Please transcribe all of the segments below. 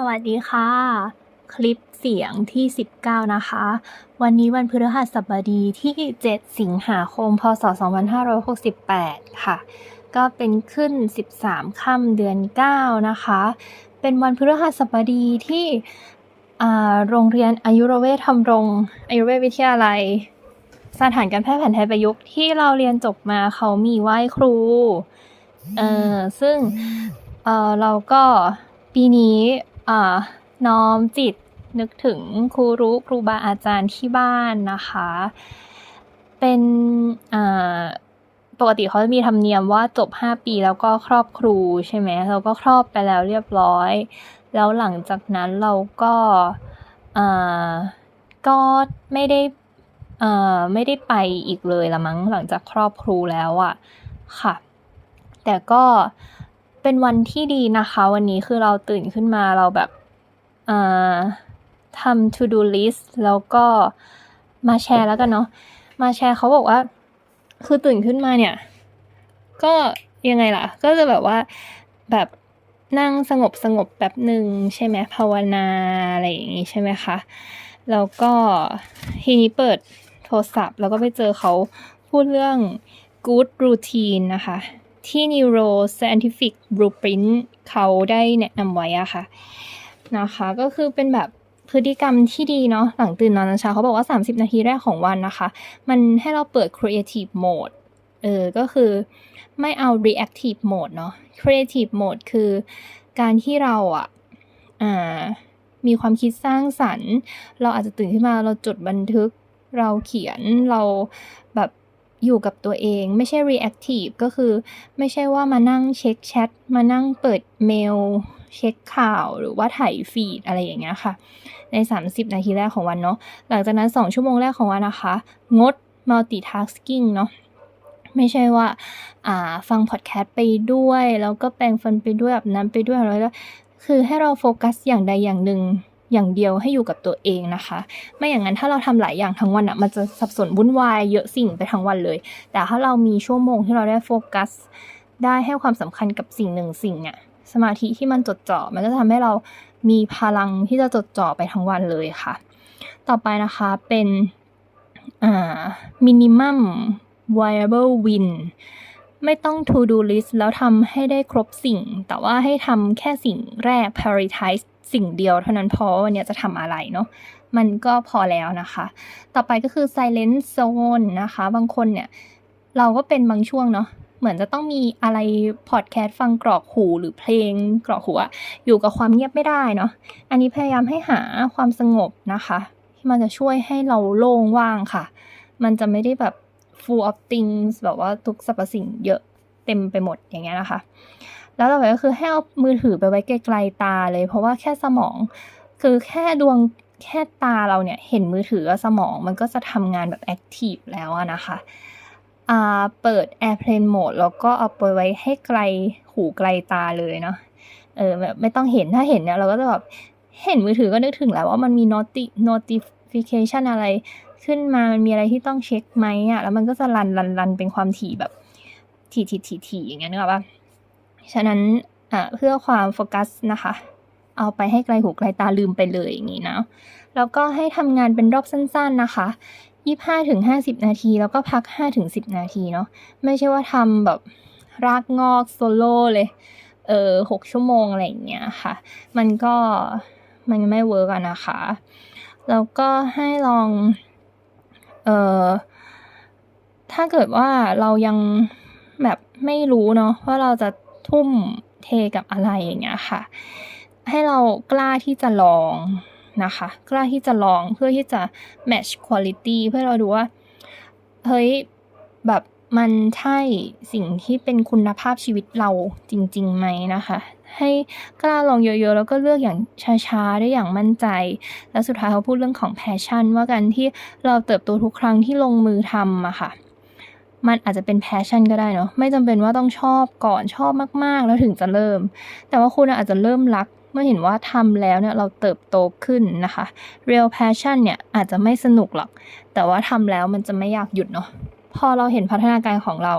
สวัสดีค่ะ คลิปเสียงที่ 19 นะคะ วันนี้วันพฤหัสบดีที่ 7 สิงหาคม พศ 2568 ค่ะ ก็เป็นขึ้น 13 ค่ำเดือน 9 นะคะ เป็นวันพฤหัสบดีที่โรงเรียนอายุรเวทธรรมรงอายุรเวทวิทยาลัย สถานการแพทย์แผนไทยประยุกต์ที่เราเรียนจบมาเขามีไหว้ครูเออซึ่งเออเราก็ปีนี้ น้อมจิตนึกถึงครูรู้ครูบาอาจารย์ที่บ้านนะคะ เป็นปกติเขาจะมีธรรมเนียมว่าจบ 5 ปีแล้วก็ครอบครูใช่ไหมเราก็ครอบไปแล้วเรียบร้อย แล้วหลังจากนั้นเราก็ก็ไม่ได้ไม่ได้ไปอีกเลยละมั้งหลังจากครอบครูแล้วอะค่ะ แต่ก็ เป็นวันที่ดีนะคะ วันนี้คือเราตื่นขึ้นมาเราแบบทำ to do list แล้วก็มาแชร์แล้วกันเนาะมาแชร์เขาบอกว่า คือตื่นขึ้นมาเนี่ย ก็ยังไงล่ะ ก็จะแบบว่าแบบนั่งสงบสงบแบบหนึ่งใช่ไหมภาวนาอะไรอย่างงี้ใช่ไหมคะแล้วก็ทีนี้เปิดโทรศัพท์ แล้วก็ไปเจอเขาพูดเรื่อง good routine นะคะ ที่ Neuro Scientific Blueprint เขาได้แนะนำไว้อะค่ะนะคะก็คือเป็นแบบพฤติกรรมที่ดีเนาะหลังตื่นนอนตอนเช้าเขาบอกว่า 30 นาทีแรกของวันนะคะ มันให้เราเปิด creative mode เออ ก็คือไม่เอา reactive mode เนาะ creative mode คือการที่เราอะอ่า มีความคิดสร้างสรรค์ เราอาจจะตื่นขึ้นมาเราจดบันทึก เราเขียน เราแบบ อยู่กับตัวเองไม่ใช่ reactive ก็คือไม่ใช่ว่ามานั่งเช็คแชทมานั่งเปิดเมล เช็คข่าวหรือว่าถ่ายฟีดอะไรอย่างเงี้ยค่ะ ใน 30 นาทีแรกของวันเนาะหลังจากนั้น 2 ชั่วโมงแรกของวันนะคะ งด multitasking เนาะไม่ใช่ว่าอ่าฟังพอดแคสต์ไปด้วย แล้วก็แปรงฟันไปด้วยอาบน้ำไปด้วยอะไรแล้วคือให้เราโฟกัสอย่างใดอย่างหนึ่ง อย่างเดียวให้อยู่กับตัวเองนะคะ ไม่อย่างนั้นถ้าเราทำหลายอย่างทั้งวันอะมันจะสับสนวุ่นวายเยอะสิ่งไปทั้งวันเลย แต่ถ้าเรามีชั่วโมงที่เราได้โฟกัส ได้ให้ความสำคัญกับสิ่งหนึ่งสิ่งอะสมาธิที่มันจดจ่อมันก็จะทำให้เรามีพลังที่จะจดจ่อไปทั้งวันเลยค่ะ ต่อไปนะคะเป็นอ่า minimum viable win ไม่ต้อง to do list แล้วทำให้ได้ครบสิ่ง แต่ว่าให้ทำแค่สิ่งแรก prioritize สิ่งเดียวเท่านั้นพอวันนี้จะทำอะไรเนาะมันก็พอแล้วนะคะ ต่อไปก็คือ silent zone นะคะ บางคนเนี่ยเราก็เป็นบางช่วงเนาะเหมือนจะต้องมีอะไรพอดแคสต์ฟังกรอกหูหรือเพลงกรอกหูอะอยู่กับความเงียบไม่ได้เนาะอันนี้พยายามให้หาความสงบนะคะ ที่มันจะช่วยให้เราโล่งว่างค่ะ มันจะไม่ได้แบบ full of things แบบว่าทุกสรรพสิ่งเยอะเต็มไปหมดอย่างเงี้ยนะคะ แล้วต่อไปก็คือให้เอามือถือไปไว้ไกลๆตาเลย เพราะว่าแค่สมอง คือแค่ดวงแค่ตาเราเนี่ยเห็นมือถือกับสมองมันก็จะทำงานแบบแอคทีฟแล้วอะนะคะอเปิด airplane mode แล้วก็เอาไปไว้ให้ไกลหูไกลตาเลยเนาะเออแบบไม่ต้องเห็นถ้าเห็นเนี่ยเราก็จะแบบเห็นมือถือก็นึกถึงแล้วว่ามันมี noti notification อะไร ขึ้นมามันมีอะไรที่ต้องเช็คไหมอะแล้วมันก็จะรันรันรันเป็นความถี่แบบถี่ถี่ถี่ถี่อย่างเงี้ยนึกออกปะฉะนั้นอ่าเพื่อความโฟกัสนะคะ เอาไปให้ไกลหูไกลตาลืมไปเลยอย่างนี้นะแล้วก็ให้ทำงานเป็นรอบสั้น ๆนะคะ25ถึง50 นาที แล้วก็พัก5ถึง10 นาทีเนาะไม่ใช่ว่าทำแบบรากงอกโซโล่เลย เออ6ชั่วโมงอะไรอย่างเงี้ยค่ะ มันก็มันไม่เวิร์กอะนะคะ แล้วก็ให้ลอง เออถ้าเกิดว่าเรายังแบบไม่รู้เนาะว่าเราจะทุ่มเทกับอะไรอย่างเงี้ยค่ะ ให้เรากล้าที่จะลองนะคะ กล้าที่จะลองเพื่อที่จะ match quality เพื่อเราดูว่า เฮ้ย แบบมันใช่สิ่งที่เป็นคุณภาพชีวิตเราจริงๆไหมนะคะ ให้กล้าลองเยอะๆ แล้วก็เลือกอย่างช้าๆ ได้อย่างมั่นใจ แล้วสุดท้ายเขาพูดเรื่องของ passion ว่าการที่เราเติบโตทุกครั้งที่ลงมือทำอะค่ะ มันอาจจะเป็น passion ก็ได้เนาะไม่จำเป็นว่าต้องชอบก่อนชอบมากๆ แล้วถึงจะเริ่ม แต่ว่าคุณอาจจะเริ่มรักเมื่อเห็นว่าทำแล้วเนี่ยเราเติบโตขึ้นนะคะ real passion เนี่ยอาจจะไม่สนุกหรอก แต่ว่าทำแล้วมันจะไม่อยากหยุดเนาะ พอเราเห็นพัฒนาการของเรา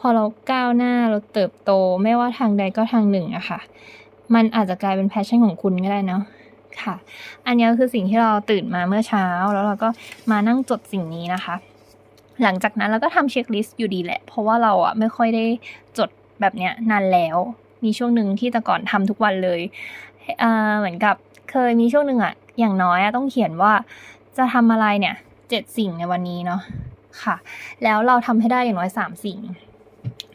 พอเราก้าวหน้าเราเติบโตไม่ว่าทางใดก็ทางหนึ่งอะค่ะ มันอาจจะกลายเป็นแพชชั่นของคุณก็ได้เนาะค่ะ อันนี้คือสิ่งที่เราตื่นมาเมื่อเช้า แล้วเราก็มานั่งจดสิ่งนี้นะคะ หลังจากนั้นเราก็ทำเช็คลิสต์อยู่ดีแหละ เพราะว่าเราอะไม่ค่อยได้จดแบบเนี้ยนานแล้ว มีช่วงหนึ่งที่แต่ก่อนทำทุกวันเลยเอ่อเหมือนกับเคยมีช่วงหนึ่งอะอย่างน้อยอะต้องเขียนว่าจะทำอะไรเนี่ยเจ็ดสิ่งในวันนี้เนาะ ค่ะ แล้วเราทำให้ได้อย่างน้อยสามสิ่ง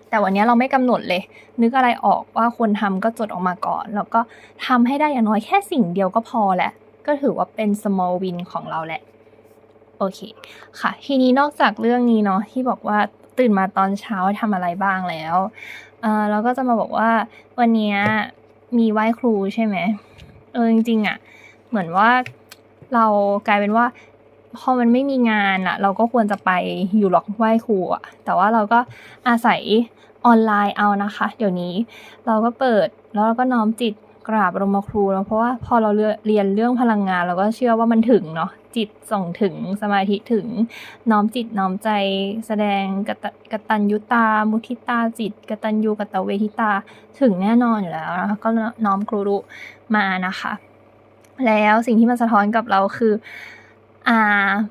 แต่วันนี้เราไม่กำหนดเลย นึกอะไรออกว่าควรทำก็จดออกมาก่อน แล้วก็ทำให้ได้อย่างน้อยแค่สิ่งเดียวก็พอแหละ ก็ถือว่าเป็น small win ของเราแหละ โอเคค่ะ ทีนี้นอกจากเรื่องนี้เนาะที่บอกว่าตื่นมาตอนเช้าทำอะไรบ้างแล้วเออเราก็จะมาบอกว่าวันนี้มีไหว้ครูใช่ไหมเออจริงๆอะ่ะ เหมือนว่าเรากลายเป็นว่า พอมันไม่มีงานอะเราก็ควรจะไปอยู่หรอกไหว้ครูอะแต่ว่าเราก็อาศัยออนไลน์เอานะคะ เดี๋ยวนี้เราก็เปิดแล้วเราก็น้อมจิตกราบรมครูแล้วเพราะว่าพอเราเรียนเรื่องพลังงาน เราก็เชื่อว่ามันถึงเนาะจิตส่งถึงสมาธิถึงน้อมจิตน้อมใจแสดงกตกตัญยุตา มุทิตาจิต กตัญญูกตเวทิตาถึงแน่นอนอยู่แล้วนะคะก็น้อมครูรุมานะคะ แล้วสิ่งที่มันสะท้อนกับเราคือ อ่า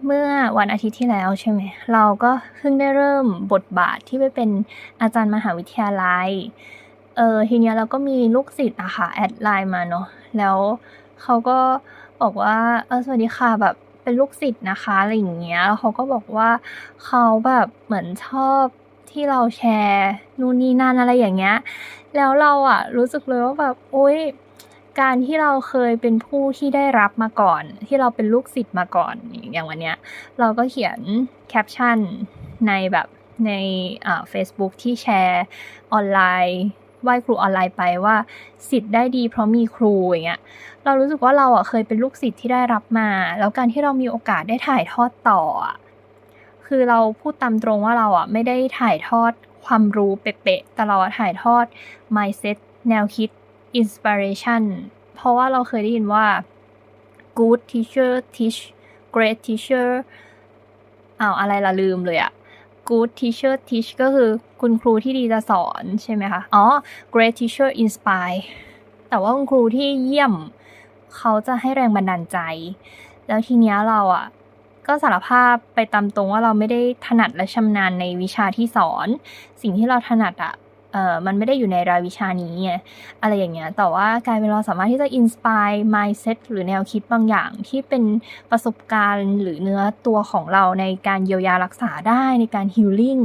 เมื่อวันอาทิตย์ที่แล้วใช่ไหมเราก็เพิ่งได้เริ่มบทบาทที่ไปเป็นอาจารย์มหาวิทยาลัยเออทีเนี้ยเราก็มีลูกศิษย์อะค่ะแอดไลน์มาเนาะแล้วเขาก็บอกว่าเออสวัสดีค่ะแบบเป็นลูกศิษย์นะคะอะไรอย่างเงี้ยแล้วเขาก็บอกว่าเขาแบบเหมือนชอบที่เราแชร์นู่นนี่นั่นอะไรอย่างเงี้ย แล้วเราอะรู้สึกเลยว่าแบบโอ๊ย การที่เราเคยเป็นผู้ที่ได้รับมาก่อน ที่เราเป็นลูกศิษย์มาก่อนอย่างวันเนี้ย เราก็เขียนแคปชั่นในแบบในอ่า Facebook ที่แชร์ออนไลน์ไหว้ครูออนไลน์ไปว่าสิทธิ์ได้ดีเพราะมีครูอย่างเงี้ยเรารู้สึกว่าเราอะเคยเป็นลูกศิษย์ที่ได้รับมา แล้วการที่เรามีโอกาสได้ถ่ายทอดต่อ คือเราพูดตามตรงว่าเราอะไม่ได้ถ่ายทอดความรู้เป๊ะๆแต่เราถ่ายทอด mindset แนวคิด inspiration เพราะว่าเราเคยได้ยินว่า good teacher teach great teacher อ้าวอะไรละลืมเลยอะ good teacher teach ก็คือคุณครูที่ดีจะสอนใช่ไหมคะ อ๋อ great teacher inspire แต่ว่าคุณครูที่เยี่ยม เขาจะให้แรงบันดาลใจ แล้วทีเนี้ยเราอะก็สารภาพไปตามตรงว่าเราไม่ได้ถนัดและชำนาญในวิชาที่สอน สิ่งที่เราถนัดอะ เอ่อมันไม่ได้อยู่ในรายวิชานี้ไงอะไรอย่างเงี้ยแต่ว่ากลายเป็นเราสามารถที่จะ inspire mindset หรือแนวคิดบางอย่างที่เป็นประสบการณ์หรือเนื้อตัวของเราในการเยียวยารักษาได้ในการ healing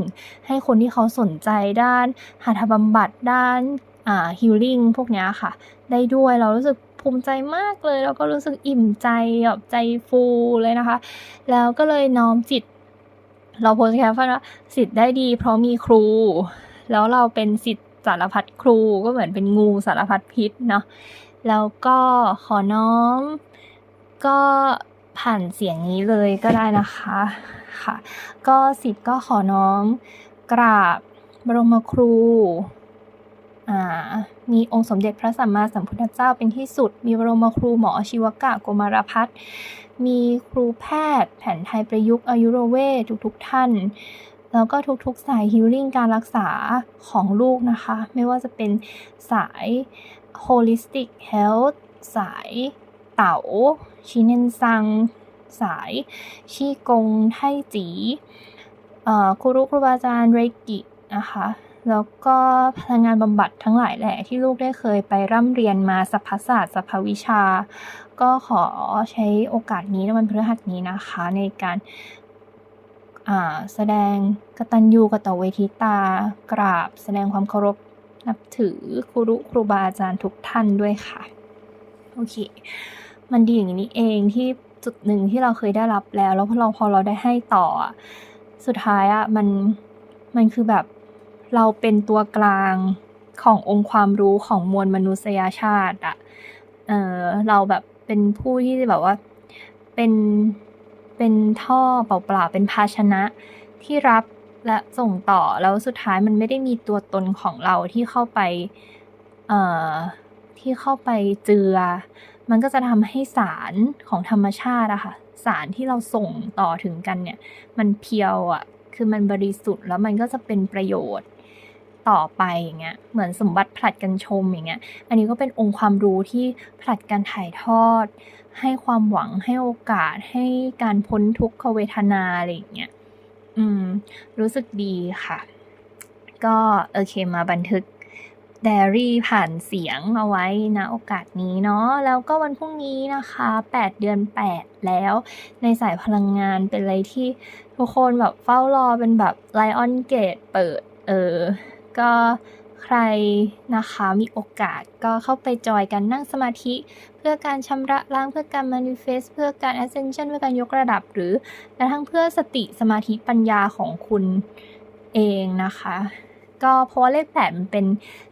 ให้คนที่เขาสนใจด้านหัตถบำบัดด้านอ่า healing พวกเนี้ยค่ะ ได้ด้วยเรารู้สึกภูมิใจมากเลย แล้วก็รู้สึกอิ่มใจแบบใจฟูเลยนะคะ แล้วก็เลยน้อมจิต เราโพสแคปว่าสิทธิ์ได้ดีเพราะมีครู แล้วเราเป็นสิทธิ์สารพัดครูก็เหมือนเป็นงูสารพัดพิษเนาะแล้วก็ขอน้อมก็ผ่านเสียงนี้เลยก็ได้นะคะค่ะ ก็สิทธิ์ก็ขอน้อมกราบบรมครูมีองค์สมเด็จพระสัมมาสัมพุทธเจ้าเป็นที่สุด มีบรมครูหมอชีวกะโกมารพัฒนมีครูแพทย์ แผนไทยประยุกต์อายุรเวททุกๆท่าน แล้วก็ทุกๆสายฮิลลิ่งการรักษาของลูกนะคะ ไม่ว่าจะเป็นสาย holistic health สายเต๋าชิเนนซัง สายชีกง ไทจีอ่อครูรุครูบาอาจารย์เรกินะคะ แล้วก็พลังงานบำบัดทั้งหลายแหละที่ลูกได้เคยไปร่ำเรียนมาสัพพศาสตร์สัพพวิชา ก็ขอใช้โอกาสนี้ในวันพฤหัสนี้นะคะ ในการ แสดงกตัญญูกตเวทิตา กราบ แสดงความเคารพนับถือครูครูบาอาจารย์ทุกท่านด้วยค่ะ โอเค มันดีอย่างนี้เองที่จุดหนึ่งที่เราเคยได้รับแล้ว แล้วพอเราพอเราได้ให้ต่อ สุดท้ายอะมันมันคือแบบเราเป็นตัวกลางขององค์ความรู้ของมวลมนุษยชาติอะเออเราแบบเป็นผู้ที่แบบว่าเป็น เป็นท่อเปล่าๆเป็นภาชนะที่รับและส่งต่อแล้วสุดท้ายมันไม่ได้มีตัวตนของเราที่เข้าไปเอ่อที่เข้าไปเจือ มันก็จะทำให้สารของธรรมชาติอะค่ะสารที่เราส่งต่อถึงกันเนี่ย มันเพียวอะคือมันบริสุทธิ์แล้วมันก็จะเป็นประโยชน์ ต่อไปอย่างเงี้ยเหมือนสมบัติผลัดกันชมอย่างเงี้ยอันนี้ก็เป็นองค์ความรู้ที่ผลัดกันถ่ายทอด ให้ความหวังให้โอกาสให้การพ้นทุกขเวทนาอะไรอย่างเงี้ยอืมรู้สึกดีค่ะ ก็โอเคมาบันทึกไดอารี่ผ่านเสียงเอาไว้นะโอกาสนี้เนาะแล้วก็วันพรุ่งนี้นะคะ 8 เดือน 8 แล้ว ในสายพลังงานเป็นอะไรที่ทุกคนแบบเฝ้ารอเป็นแบบ Lion Gate เปิด เออ ก็ใครนะคะมีโอกาสก็เข้าไปจอยกันนั่งสมาธิ เพื่อการชำระล้างเพื่อการ manifest เพื่อการ ascension เพื่อการยกระดับ หรือกระทั่งเพื่อสติสมาธิปัญญาของคุณเองนะคะ ก็เพราะเลขแปดมันเป็น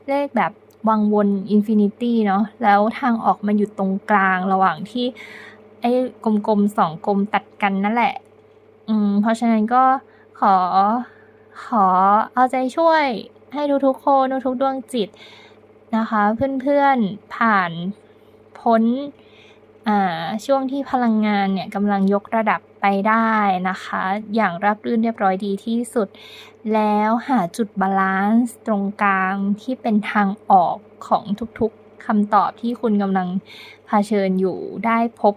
เลขแบบวังวนอินฟินิตี้เนาะแล้วทางออกมันอยู่ตรงกลางระหว่างที่ไอ้กลมๆสองกลมตัดกันนั่นแหละ อืมเพราะฉะนั้นก็ขอขอเอาใจช่วย ให้ทุกๆคนทุกๆดวงจิตนะคะ เพื่อนๆผ่านพ้นช่วงที่พลังงานเนี่ยกำลังยกระดับไปได้นะคะ อย่างราบรื่นเรียบร้อยดีที่สุด แล้วหาจุดบาลานซ์ตรงกลางที่เป็นทางออกของทุกๆคำตอบที่คุณกำลังเผชิญอยู่ได้พบ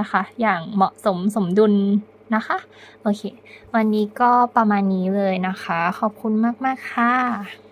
นะคะ อย่างเหมาะสมสมดุล นะคะ โอเค วันนี้ก็ประมาณนี้เลยนะคะ ขอบคุณมาก ๆ ค่ะ